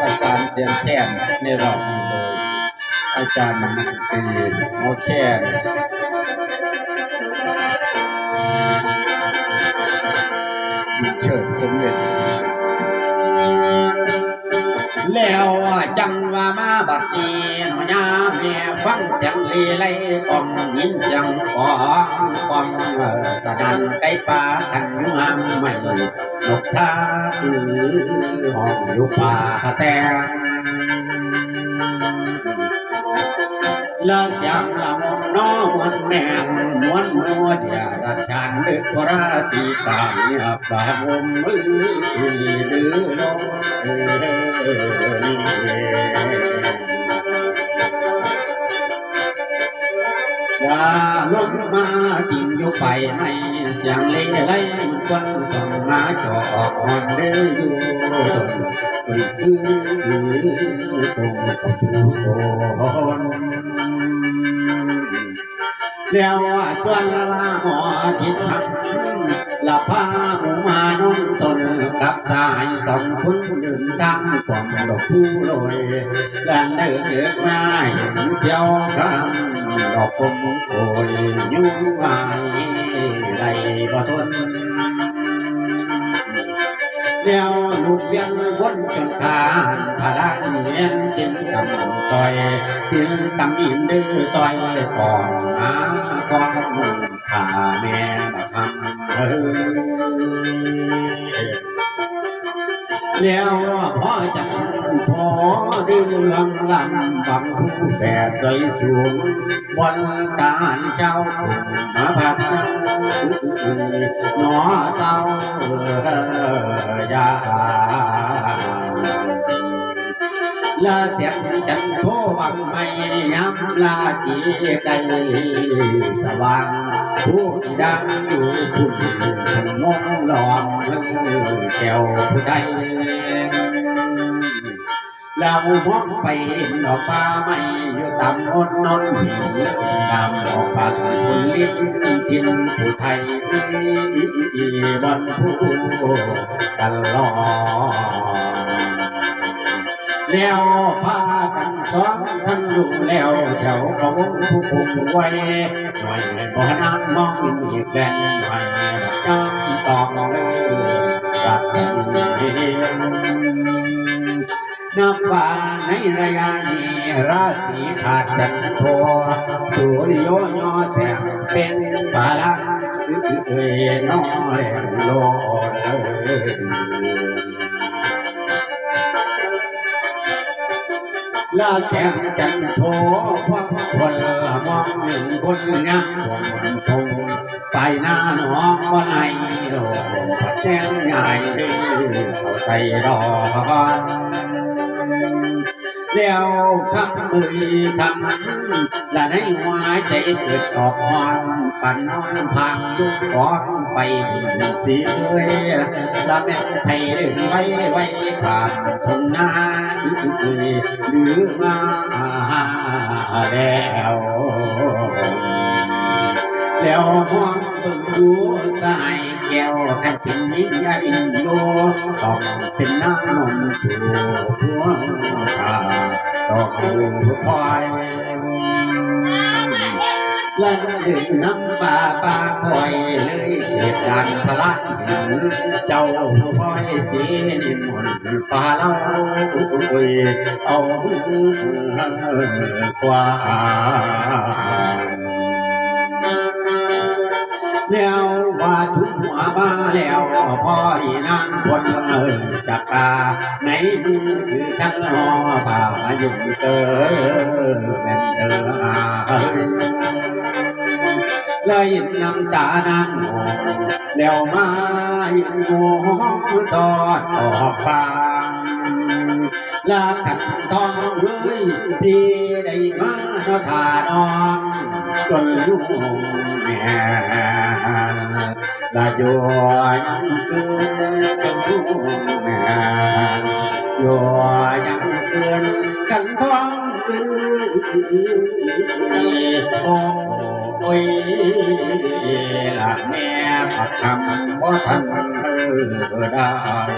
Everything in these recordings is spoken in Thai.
ประสานเสียงแคนในรอบนี้โดยอาจารย์ตีหมอแคนเชิดสมเด็จแล้วจังว่ามาบัดนี้ แม่ฟังเสียงลีไลกล่อมยินเสียงขอกล่อมเออสะดันไก่ป่าทันงามใหม่นกท่าอือห้องอยู่ป่าแซงละเสียงละมงน้อมวนแมงมวนมัวเดียรัชานดึกราตีกาเนี่ยป่ามมมือดื้อลงเออ ลงมาจริงอยู่ไปไม่เสียงเล่ไล่มันควันส่องมาจอกอ่อนเด้ออยู่ตรงไปคือตรงกับผู้คนแล้วส่วนละหมอทิศทังละพาหมูมานุ่งสนกับสายสองคุณเดินทางความดอกผู้ลอยและเดินเดินมาเห็นเสียวคำ ดอกคมโอยยุ่งหายไรบ่ทนแล้วลูกเบียนวนจนขาดพาราเนียนจินกำต่อยทินกำอินดื้อต่อยก่อนหากองขาแม่บักคำเอ้ย แล้วพ่อจังพอดื้อเรื่องลำบังผู้แฝดใจสูงบนกาเจ้ามาพักหนอเศร้าอ่ยาลาเสียงจันโทวังไม่ย้ำลาจีไกลสว่าง ผู้ดังอยู่คุณคนมองหลอมแก้วผู้ใดแล้วมองไปเห็นดอกฟ้าไม่อยู่ตามโนนนนหินตามดอกปัดคนลิ้นทินผู้ไทยบนผู้ตลอดแล้วพากัน สองท่านรู้แล้วแถวกระวงผู้ผูกไว้หน่อยบ่นานมองอินอีกแลนหน่อยจำต้องเลยรักสีน้ำว่าในระยะนี้ราศีขาดจันโทสุริโยยอแสงเป็นปาลังเอ้ยน้องแรงโลดเอ้ย ลาแสงจันโทพวกคนละมองหนึ่งคนงามคนทงไปหน้าหนองวันไงโลผัดแจ้งใหญ่เขาใส่ดอกแล้วคำมือคำ และในหัวใจเกิดออกคอนปั่นนอนพังยุกกองไฟสีเอ้ยละแม่ไทยเรื่องไว้ไว้ผ่านทนนาเอ้ยหรือมาแล้วแล้วมองเบิ่งดูสายแก้วกันเป็นยิ่งใหญ่โยต้องเป็นน้ำนมสู่หัวตา ดอกหูคอยลันดึงน้ำปลาปลาคอยเลยเขียดดันพลังหินเจ้าคอยสีนิมนต์ปลาเล่าอุ้ยเอามือกว่าแล้ว ว่าทุกหัวมาแล้วพ่อดีนั่งบนเอ่ยจากตาในมือคือขันหอป่ามายุ่งเตอแม่นเตออาเลยน้ำตานางโงแล้วมายิงโงสอดออกฟาลาขันทองเอ้ยพี่ได้มาเนาะทาน้อง จนลูกแม่ là vô nhân cương trong mẹ vô nhân cương cánh thoáng ôi là mẹ Phật thầm có thân ở đời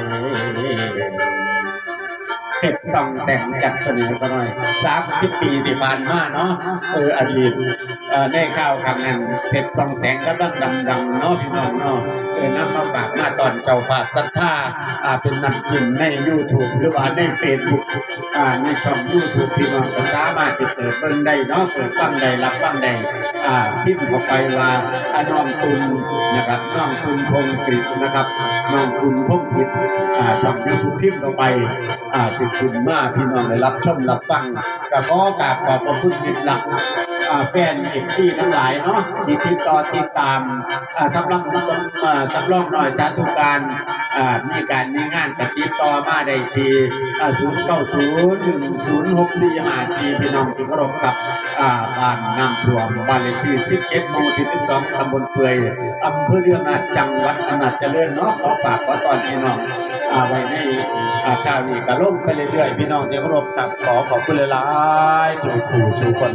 เพชรส่องแสงจัดเสนอกันหน่อยสามสิบปีที่ผ่านมาเนาะเอออดีตเอ่อ ได้ข่าวครั้งนั้นเพชรสองแสงกำลังดังๆเนาะพี่น้องเนาะเออน้ำมาฝากมาตอนเจ้าภาพศรัทธาอ่าเป็นนำกินใน YouTube หรือว่าใน Facebook อ่าในช่อง YouTube พี่น้องก็สามารถจะเปิดเบิ่งได้เนาะเปิดฟังได้รับฟังได้อ่าพิมพ์เข้าไปว่าอาน้องตุนนะครับน้องตุนพงกฤษนะครับน้องตุนพงกฤษอ่าช่อง YouTube พิมพ์เข้าไปอ่าสิคุณมากพี่น้องได้รับชมรับฟังก็ขอกราบขอบพระคุณมิตรหลัก แฟนเอฟซีทั้งหลายเนาะที่ติดต่อติดตามอ่าสำหรับสำสำรองหน่อยสาธุการอ่ามีการมีงานกติดต่อมาได้ที่ศูนย์เก้าศูนย์หนึ่งศูนย์หกสี่ห้าสี่พี่น้องที่เคารพครับอ่าบ้านน้ำท่วมบ้านเลขที่สิบเอ็ดหมู่ที่สิบสองตำบลเปื่อยอำเภอเรืองนาจังหวัดอำนาจเจริญเนาะขอฝากขอตอนพี่น้องอ่าไว้ในอ่าข่าวนี้ก็ลงไปเรื่อยๆพี่น้องที่เคารพครับขอขอบคุณหลายๆสู่ครูสู่คน